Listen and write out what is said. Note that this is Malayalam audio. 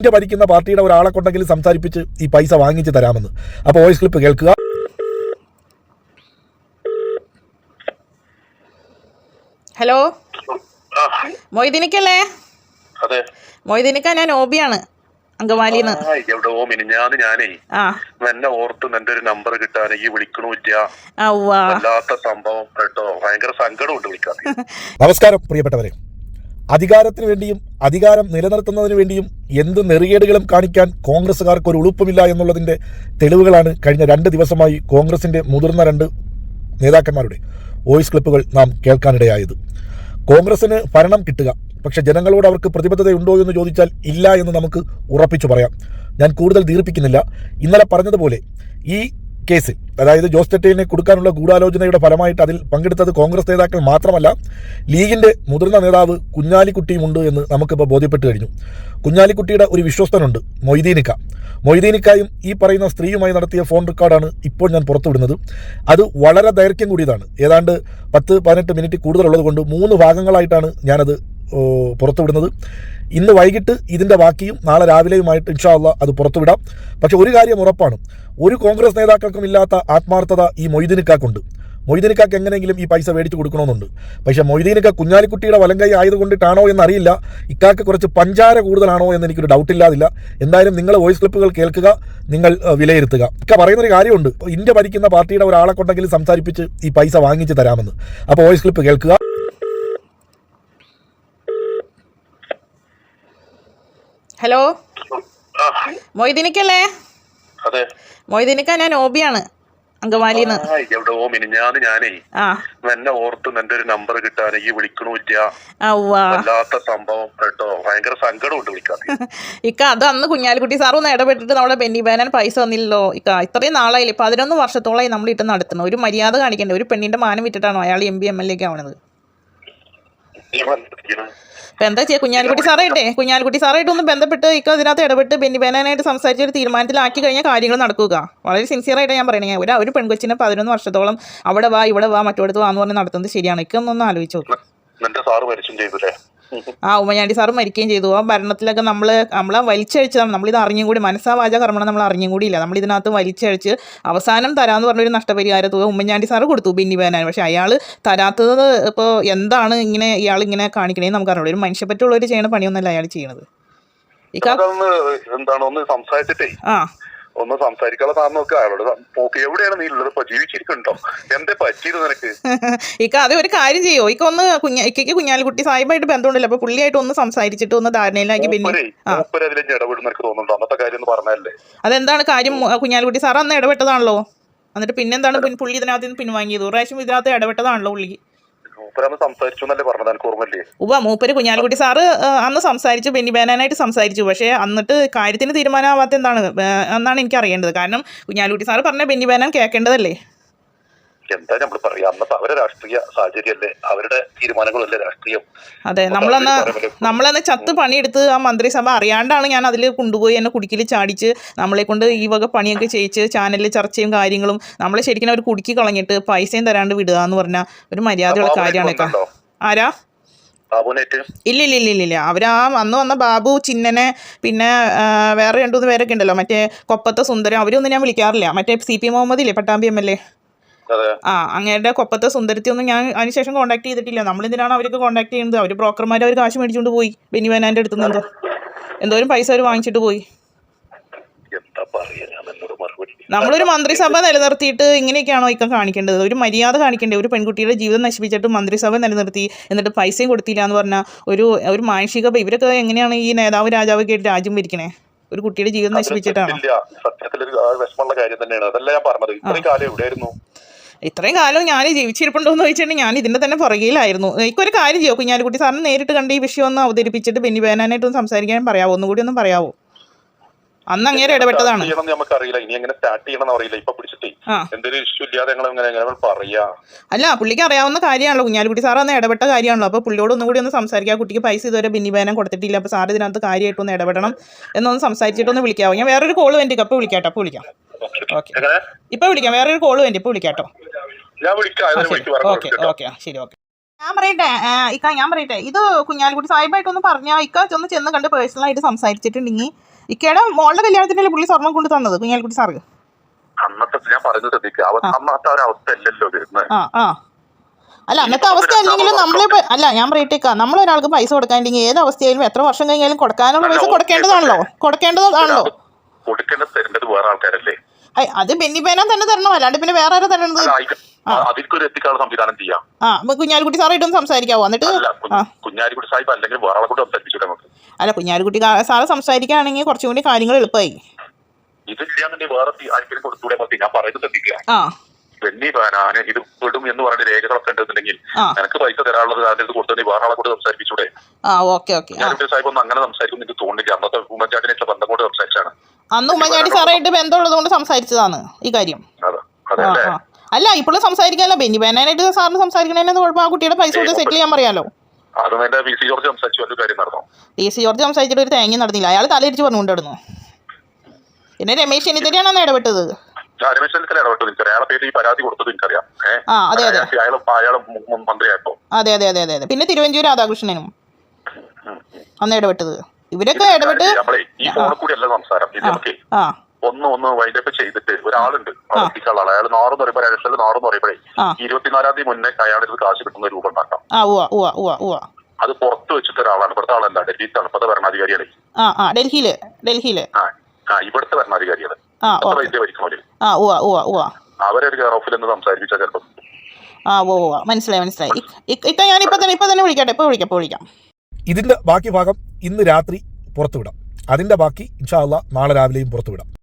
ഇന്ത്യ ഭരിക്കുന്ന പാർട്ടിയുടെ ഒരാളെ കൊണ്ടെങ്കിലും സംസാരിപ്പിച്ച് ഈ പൈസ വാങ്ങിച്ച് തരാമെന്ന്. അപ്പോൾ വോയിസ് ക്ലിപ്പ് കേൾക്കുക. ഹലോ? മൊയ്തീനിക്കല്ലേ? അതെ. മൊയ്തീനിക്ക ഞാൻ ഓബിയാണ് അങ്കമാലിന്ന് എവിടെ ഓമിനി ഞാൻ ഞാനേ എന്നെ ഓർത്ത് ഒരു നമ്പർ കിട്ടാൻ ഈ വിളിക്കണില്ല വല്ലാത്ത സംഭവം കേട്ടോ. ഭയങ്കര സങ്കടമുണ്ട് വിളിക്കാതെ നമസ്കാരം പ്രിയപ്പെട്ടവരെ. അധികാരത്തിന് വേണ്ടിയും അധികാരം നിലനിർത്തുന്നതിന് വേണ്ടിയും എന്ത് നെറികേടുകളും കാണിക്കാൻ കോൺഗ്രസ്സുകാർക്ക് ഒരു ഉളുപ്പമില്ല എന്നുള്ളതിന്റെ തെളിവുകളാണ് കഴിഞ്ഞ രണ്ട് ദിവസമായി കോൺഗ്രസിന്റെ മുതിർന്ന രണ്ട് നേതാക്കന്മാരുടെ വോയിസ് ക്ലിപ്പുകൾ നാം കേൾക്കാനിടയായത്. കോൺഗ്രസിന് ഭരണം കിട്ടുക പക്ഷെ ജനങ്ങളോട് അവർക്ക് പ്രതിബദ്ധതയുണ്ടോ എന്ന് ചോദിച്ചാൽ ഇല്ല എന്ന് നമുക്ക് ഉറപ്പിച്ചു പറയാം. ഞാൻ കൂടുതൽ ദീർപ്പിക്കുന്നില്ല. ഇന്നലെ പറഞ്ഞതുപോലെ ഈ കേസിൽ അതായത് ജോസ് തെറ്റയിലിനെ കൊടുക്കാനുള്ള ഗൂഢാലോചനയുടെ ഫലമായിട്ട് അതിൽ പങ്കെടുത്തത് കോൺഗ്രസ് നേതാക്കൾ മാത്രമല്ല ലീഗിന്റെ മുതിർന്ന നേതാവ് കുഞ്ഞാലിക്കുട്ടിയുമുണ്ട് എന്ന് നമുക്കിപ്പോൾ ബോധ്യപ്പെട്ട് കഴിഞ്ഞു. കുഞ്ഞാലിക്കുട്ടിയുടെ ഒരു വിശ്വസ്തനുണ്ട് മൊയ്തീനിക്ക. മൊയ്തീനിക്കായും ഈ പറയുന്ന സ്ത്രീയുമായി നടത്തിയ ഫോൺ റെക്കോർഡാണ് ഇപ്പോൾ ഞാൻ പുറത്തുവിടുന്നത്. അത് വളരെ ദൈർഘ്യം കൂടിയതാണ്. ഏതാണ്ട് പത്ത് പതിനെട്ട് മിനിറ്റ് കൂടുതലുള്ളത് കൊണ്ട് മൂന്ന് ഭാഗങ്ങളായിട്ടാണ് ഞാനത് പുറത്തുവിടുന്നത്. ഇന്ന് വൈകിട്ട് ഇതിന്റെ ബാക്കിയും നാളെ രാവിലെയുമായിട്ട് ഇൻഷാല്ല അത് പുറത്തുവിടാം. പക്ഷെ ഒരു കാര്യം ഉറപ്പാണ്. ഒരു കോൺഗ്രസ് നേതാക്കൾക്കും ഇല്ലാത്ത ആത്മാർത്ഥത ഈ മൊയ്തീനിക്കാക്കുണ്ട്. മൊയ്തീനിക്കാക്ക് എങ്ങനെയെങ്കിലും ഈ പൈസ മേടിച്ച് കൊടുക്കണമെന്നുണ്ട്. പക്ഷേ മൊയ്തീനിക്ക കുഞ്ഞാലിക്കുട്ടിയുടെ വലങ്കൈ ആയതുകൊണ്ടിട്ടാണോ എന്നറിയില്ല. ഇക്കാക്ക് കുറച്ച് പഞ്ചാര കൂടുതലാണോ എന്ന് എനിക്കൊരു ഡൗട്ട് ഇല്ലാതില്ല. എന്തായാലും നിങ്ങൾ വോയിസ് ക്ലിപ്പുകൾ കേൾക്കുക നിങ്ങൾ വിലയിരുത്തുക. ഇക്ക പറയുന്നൊരു കാര്യമുണ്ട്. ഇന്ത്യ ഭരിക്കുന്ന പാർട്ടിയുടെ ഒരാളെ കൊണ്ടെങ്കിലും സംസാരിപ്പിച്ച് ഈ പൈസ വാങ്ങിച്ച് തരാമെന്ന്. അപ്പോൾ വോയിസ് ക്ലിപ്പ് കേൾക്കുക. ഹലോ? മൊയ്തിനിക്കല്ലേ? മൊയ്തീനിക്ക ഞാൻ ഓബിയാണ് അങ്കമാലിന്ന്. എവിടെ ഞാനേ എന്നെ ഓർത്ത് ഒരു നമ്പർ കിട്ടാൻ ഈ വിളിക്കണില്ല ആ ഉവ്വാ വല്ലാത്ത സംഭവം കേട്ടോ. ഭയങ്കര സങ്കടമുണ്ട് വിളിക്കാതെ ഇക്ക അത് അന്ന് കുഞ്ഞാലിക്കുട്ടി സാർ ഒന്ന് ഇടപെട്ടിട്ട് നമ്മുടെ ബെന്നി ബാനൻ പൈസ വന്നില്ലല്ലോ ഇക്ക ഇത്രയും നാളായില്ലേ? പതിനൊന്ന് വർഷത്തോളമായി നമ്മൾ ഇട്ട് നടത്തുന്നു ഒരു മര്യാദ കാണിക്കണ്ടേ? ഒരു പെണ്ണിന്റെ മാനം വിറ്റിട്ടാണോ അയാൾ M P M L A ഒക്കെ ആവണത്? ചെയ്യുക കുഞ്ഞാലിക്കുട്ടി സാറായിട്ടെ കുഞ്ഞാലിക്കുട്ടി സാറായിട്ട് ബന്ധപ്പെട്ട് ഇക്ക അതിനകത്ത് ഇടപെട്ട് ബെന്നി ബേനാനായിട്ട് സംസാരിച്ച് ഒരു തീരുമാനത്തിലാക്കി കഴിഞ്ഞാൽ കാര്യങ്ങൾ നടക്കുക. വളരെ സിൻസിയറായിട്ട് ഞാൻ പറയണേ. ഒരു ഒരു പെൺകൊച്ചിനെ പതിനൊന്ന് വർഷത്തോളം അവിടെ വാ ഇവിടെ വാ മറ്റോടത്ത് വാ എന്ന് പറഞ്ഞ് നടത്തുന്നത് ശരിയാണ്. ഇക്കൊന്നൊന്ന് ആലോചിച്ചു സാറ് ആ ഉമ്മഞ്ഞാണ്ടി സാറ് മരിക്കുകയും ചെയ്തു. ആ ഭരണത്തിലൊക്കെ നമ്മൾ നമ്മളെ വലിച്ചഴിച്ചതാണ്. നമ്മളിത് അറിഞ്ഞും കൂടി മനസ്സാ വാച കർമ്മണം നമ്മൾ അറിഞ്ഞും കൂടിയില്ല ഇതിനകത്ത് വലിച്ചഴിച്ച് അവസാനം തരാമെന്ന് പറഞ്ഞൊരു നഷ്ടപരിഹാര തുക ഉമ്മഞ്ഞാണ്ടി സാറ് കൊടുത്തു ബിന്നി ബേനാൻ. പക്ഷേ അയാൾ തരാത്തത് ഇപ്പോൾ എന്താണ് ഇങ്ങനെ ഇയാൾ ഇങ്ങനെ കാണിക്കണേന്ന് നമുക്ക് അറിയുള്ളൂ ഒരു മനുഷ്യപ്പറ്റുള്ളവർ ചെയ്യണ പണിയൊന്നല്ല അയാൾ ചെയ്യണത്. എന്താണ് സംസാരിച്ചിട്ടേ. ആ. ഒന്ന് സംസാരിക്കാനുള്ള കാരണം നോക്കുക അയാളോട് എവിടെയാണ് നീ ഉള്ളത്? ഇപ്പൊ ജീവിച്ചിരിക്കുന്നുണ്ടോ? എന്തേ പറ്റിയത് നിനക്ക്? ഇക്ക അത് ഒരു കാര്യം ചെയ്യോ? ഇക്ക ഒന്ന് കുഞ്ഞ ഇക്കയ്ക്ക് കുഞ്ഞാലിക്കുട്ടി സാഹിബായിട്ട് ബന്ധമുണ്ടല്ലോ. അപ്പൊ പുള്ളിയായിട്ട് ഒന്ന് സംസാരിച്ചിട്ട് ഒന്ന് ധാരണയിലാക്കി പിന്നെ ആ. മൂപ്പര് അതിലേക്ക് ഇടപെടുന്ന എനിക്ക് തോന്നുന്നുണ്ടോ? അന്നത്തെ കാര്യം പറഞ്ഞല്ലേ അതെന്താണ് കാര്യം? കുഞ്ഞാലിക്കുട്ടി സാർ അന്ന് ഇടപെട്ടതാണല്ലോ? എന്നിട്ട് പിന്നെന്താണ് പുള്ളി ഇതിനകത്ത് നിന്ന് പിൻവാങ്ങിയത്? ഒരു പ്രാവശ്യം ഇതിനകത്ത് ഇടപെട്ടതാണല്ലോ പുള്ളി. മൂപ്പരന്ന് ഉവ്വ മൂപ്പര് കുഞ്ഞാലിക്കുട്ടി സാറ് അന്ന് സംസാരിച്ചു ബെന്നി ബാനാനായിട്ട് സംസാരിച്ചു. പക്ഷേ എന്നിട്ട് കാര്യത്തിന് തീരുമാനമാവാത്ത എന്താണ് എന്നാണ് എനിക്ക് അറിയേണ്ടത് കാരണം കുഞ്ഞാലിക്കുട്ടി സാറ് പറഞ്ഞ ബെന്നി ബാനാൻ കേൾക്കേണ്ടതല്ലേ? എന്താ നമ്മൾ പറയാ? അന്നത്തെ അവരെ രാഷ്ട്രീയ സാഹചര്യമല്ലേ? അവരുടെ തീരുമാനങ്ങളല്ലേ രാഷ്ട്രീയം? അതെ നമ്മളന്ന് നമ്മളന്ന് ചത്ത് പണിയെടുത്ത് ആ മന്ത്രിസഭ അറിയാണ്ടാണ് ഞാൻ അതിൽ കൊണ്ടുപോയി എന്നെ കുടുക്കിൽ ചാടിച്ച് നമ്മളെ കൊണ്ട് ഈ വക പണിയൊക്കെ ചെയ്യിച്ച് ചാനലിൽ ചർച്ചയും കാര്യങ്ങളും നമ്മളെ ശരിക്കും അവർ കുടുക്കി കളഞ്ഞിട്ട് പൈസയും തരാണ്ട് വിടുക എന്ന് പറഞ്ഞാൽ ഒരു മര്യാദയുള്ള കാര്യമാണ് ആരാ? ഇല്ല ഇല്ല ഇല്ല ഇല്ല അവർ ആ അന്ന് വന്ന ബാബു ചിന്നനെ പിന്നെ വേറെ രണ്ടു മൂന്ന് പേരൊക്കെ ഉണ്ടല്ലോ. മറ്റേ കൊപ്പത്തെ സുന്ദരം അവരൊന്നും ഞാൻ വിളിക്കാറില്ല. മറ്റേ സി പി മുഹമ്മദ് ഇല്ലേ പട്ടാമ്പി എം എൽ എ? ആ അങ്ങയുടെ കൊപ്പത്തെ സുന്ദരത്തി ഒന്നും ഞാൻ അതിനുശേഷം കോൺടാക്ട് ചെയ്തിട്ടില്ല. നമ്മൾ എന്തിനാണ് അവർക്ക് കോൺടാക്ട് ചെയ്യുന്നത്? അവർ ബ്രോക്കർമാർ അവർ കാശ് മേടിച്ചുകൊണ്ട് പോയി. ബെന്നി വേനാന്റെ അടുത്ത് നിന്ന് എന്തോ. എന്തോരം പൈസ അവർ വാങ്ങിച്ചിട്ട് പോയി. നമ്മളൊരു മന്ത്രിസഭ നിലനിർത്തിയിട്ട് ഇങ്ങനെയൊക്കെയാണോ ഇക്കം കാണിക്കേണ്ടത്? ഒരു മര്യാദ കാണിക്കേണ്ടേ? ഒരു പെൺകുട്ടിയുടെ ജീവിതം നശിപ്പിച്ചിട്ട് മന്ത്രിസഭ നിലനിർത്തി എന്നിട്ട് പൈസയും കൊടുത്തില്ല എന്ന് പറഞ്ഞാൽ ഒരു ഒരു മാനുഷിക ഇവരൊക്കെ എങ്ങനെയാണ് ഈ നേതാവ് രാജാവ് കേട്ട് രാജ്യം ഭരിക്കണേ? ഒരു കുട്ടിയുടെ ജീവിതം നശിപ്പിച്ചിട്ടാണ്? സത്യത്തിൽ വിഷമമുള്ള കാര്യം തന്നെയാണ്. അതല്ല ഞാൻ പറഞ്ഞത്. ഇത്രയും കാലം എവിടെയായിരുന്നു? ഇത്രയും കാലം ഞാൻ ജീവിച്ചിരിപ്പുണ്ടോ എന്ന് ചോദിച്ചിട്ടുണ്ടെങ്കിൽ ഞാൻ ഇതിന്റെ തന്നെ പുറകിലായിരുന്നു. എനിക്കൊരു കാര്യം ചെയ്യോ കുഞ്ഞാലിക്കുട്ടി സാറിന് നേരിട്ട് കണ്ട് ഈ വിഷയം ഒന്ന് അവതരിപ്പിച്ചിട്ട് ബെന്നി ബേനാനായിട്ടൊന്ന് സംസാരിക്കാൻ പറയാമോ ഒന്നുകൂടി ഒന്നും പറയാമോ അന്ന് അങ്ങേരെ ഇടപെട്ടതാണ്. നമുക്കറിയില്ല. ഇനി എങ്ങനെ സ്റ്റാർട്ട് ചെയ്യണമെന്ന് അറിയില്ല. ഇപ്പൊ പിടിച്ചിട്ടേ എന്തെങ്കിലും ഇഷ്യൂ ഇല്ലാതെ ഞങ്ങൾ എങ്ങനെ പറയാ. അല്ല പുള്ളിക്ക് അറിയാവുന്ന കാര്യമാണല്ലോ. കുഞ്ഞാലിക്കുട്ടി സാർ അന്ന് ഇടപെട്ട കാര്യമാണല്ലോ. അപ്പൊ പുള്ളിയോട് ഒന്നുകൂടി ഒന്ന് സംസാരിക്കാം. കുട്ടിക്ക് പൈസ ഇതുവരെ ബിന്നി ബേനം കൊടുത്തിട്ടില്ല. അപ്പൊ സാർ ഇതിനകത്ത് കാര്യമായിട്ടൊന്ന് ഇടപെടണം എന്നൊന്ന് സംസാരിച്ചിട്ടൊന്ന് വിളിക്കാവോ? ഞാൻ വേറൊരു കോൾ വേണ്ടി കപ്പ് വിളിക്കാട്ടോ. അപ്പോൾ വിളിക്കാം. ഓക്കെ. വിളിക്കാം. വേറെ വേറൊരു കോൾ വേണ്ടി. ഇപ്പൊ വിളിക്കാം. Okay okay. ശരി ഓക്കെ. ഞാൻ പറയട്ടെ. ഇക്ക ഞാൻ പറയട്ടെ. ഇത് കുഞ്ഞാലിക്കുട്ടി സാഹിബായിട്ടൊന്ന് പറഞ്ഞാൽ ഇക്ക ഒന്ന് ചെന്ന് കണ്ട് പേഴ്സണലായിട്ട് സംസാരിച്ചിട്ടുണ്ടെങ്കിൽ ഇക്കയുടെ മോളുടെ കല്യാണത്തിനല്ലേ പുള്ളി സ്വർണം കൊണ്ട് തന്നത് കുഞ്ഞാലിക്കുട്ടി സാറ്? അന്നത്തെ ഞാൻ ശ്രദ്ധിക്കുക അന്നത്തെ ഒരു അവസ്ഥ അല്ലല്ലോ വരുന്നത് അല്ല അന്നത്തെ അവസ്ഥ അല്ലെങ്കിലും നമ്മളിപ്പോ അല്ല ഞാൻ പറയട്ടേക്കാ നമ്മൾ ഒരാൾക്ക് പൈസ കൊടുക്കാനില്ലെങ്കിൽ ഏത് അവസ്ഥയായാലും എത്ര വർഷം കഴിഞ്ഞാലും കൊടുക്കാനുള്ള പൈസ കൊടുക്കേണ്ടതാണല്ലോ. കൊടുക്കേണ്ടതാണല്ലോ. കൊടുക്കേണ്ടത് തരേണ്ടത് വേറെ ആൾക്കാരല്ലേ? അത് ബെന്നി പേന തന്നെ തരണം. അല്ലാണ്ട് പിന്നെ വേറെ ആരും തരണത് അതിൽക്കൊരു എത്തിക്കാനുള്ള സംവിധാനം ചെയ്യാം. ആ കുഞ്ഞാലിക്കുട്ടി സാറായിട്ടും സംസാരിക്കാവോ? എന്നിട്ട് അല്ല കു- ആ. കുഞ്ഞാലിക്കുട്ടി സാഹിബ് അല്ലെങ്കിൽ വേറെ കൂടെ സംസാരിച്ചു നമുക്ക്? അല്ല കുഞ്ഞാലിക്കുട്ടി സാറ് സംസാരിക്കുകയാണെങ്കിൽ കുറച്ചും കൂടി കാര്യങ്ങൾ എളുപ്പമായി. ഇത് ചെയ്യാന്നുണ്ടെങ്കിൽ വേറെ തി- ആർക്കെങ്കിലും കൊടുത്തൂടെ മതി. ഞാൻ പറയുന്നത് ശ്രദ്ധിക്കുക. ആ. വെണ്ണി ഞാൻ ഇത് വിടും എന്ന് പറഞ്ഞ രേഖകളൊക്കെ ഉണ്ടെന്നുണ്ടെങ്കിൽ നിനക്ക് പൈസ തരാനുള്ളത് അതിൽ കൊടുത്തിട്ട് വേറെ ആളെ കൂടെ സംസാരിപ്പിച്ചൂടെ. ആ ഓക്കെ ഓക്കെ. ആ. കുഞ്ഞാലിക്കുട്ടി സാഹിബ് ഒന്നും അങ്ങനെ സംസാരിക്കും എനിക്ക് തോന്നുന്നില്ല. അന്നത്തെ ഉമ്മൻചാണ്ടിനെ ബന്ധം കൊണ്ട് സംസാരിച്ചാണ് അന്ന് ഉമ്മൻചാണ്ടി സാറായിട്ട് ബന്ധമുള്ളത് കൊണ്ട് സംസാരിച്ചതാണ് ഈ കാര്യം. അല്ല? ഇപ്പോഴും സംസാരിക്കാനല്ല. ബെന്നി പേനായിട്ട് സാറിന് സംസാരിക്കണേന്ന് കുഴപ്പം ആ കുട്ടിയുടെ പൈസ കൊടുത്ത് സെറ്റിൽ ചെയ്യാൻ പറയാലോ. പി സി ജോർജ് സംസാരിച്ചിട്ട് ഒരു തേങ്ങ നടന്നില്ല. അയാൾ തലയിരിച്ച് പറഞ്ഞുകൊണ്ടിരുന്നു പിന്നെ രമേശ് ചെന്നിത്തലയാണ് അന്ന് ഇടപെട്ടത്. ഞാൻ രമേശ് ചെന്നിത്തല ഇടപെട്ടു എനിക്കറിയാം. അയാളെ പേര് ഈ പരാതി കൊടുത്തത് എനിക്കറിയാം. അതെ അതെ. അതെ അതെ പിന്നെ തിരുവഞ്ചൂർ രാധാകൃഷ്ണനും അന്ന് ഇടപെട്ടത്. ഇവരൊക്കെ ഇടപെട്ട് നമ്മളെ ഈ ഫോണിൽ കൂടി അല്ല സംസാരം. ഇത് നമുക്ക് ആ. ഒന്ന് ഒന്ന് വൈൻഡപ്പ് ചെയ്തിട്ട് ഒരാളുണ്ട്. ആൾ അയാൾ നാറെന്ന് പറയുമ്പോൾ അയാൾ നാറെന്ന് പറയുമ്പോഴേ. ഇരുപത്തിനാലാം തീയതി മുന്നേ അയാളിത് കാശ് കിട്ടുന്ന രൂപം ഉണ്ടാക്കാം. അത് പുറത്ത് വെച്ചിട്ട് ഒരാളാണ്. ഇവിടുത്തെ ആളല്ല. ഡൽഹി തണുപ്പത്തെ ഭരണാധികാരിയാണ്. ആ ഇവിടുത്തെ ഭരണാധികാരിയാണ്. അവരൊരു കെയർ ഓഫിൽ നിന്ന് സംസാരിപ്പിച്ചാൽ ചിലപ്പോൾ ആ മനസ്സിലായി മനസ്സിലായി. ഇക്ക ഞാൻ ഇപ്പം തന്നെ ഇപ്പൊ തന്നെ വിളിക്കട്ടെ. ഇപ്പൊ വിളിക്കാം. ഇതിന്റെ ബാക്കി ഭാഗം ഇന്ന് രാത്രി പുറത്തുവിടാം. അതിന്റെ ബാക്കി ഇൻഷാല്ല നാളെ രാവിലെയും പുറത്തുവിടാം.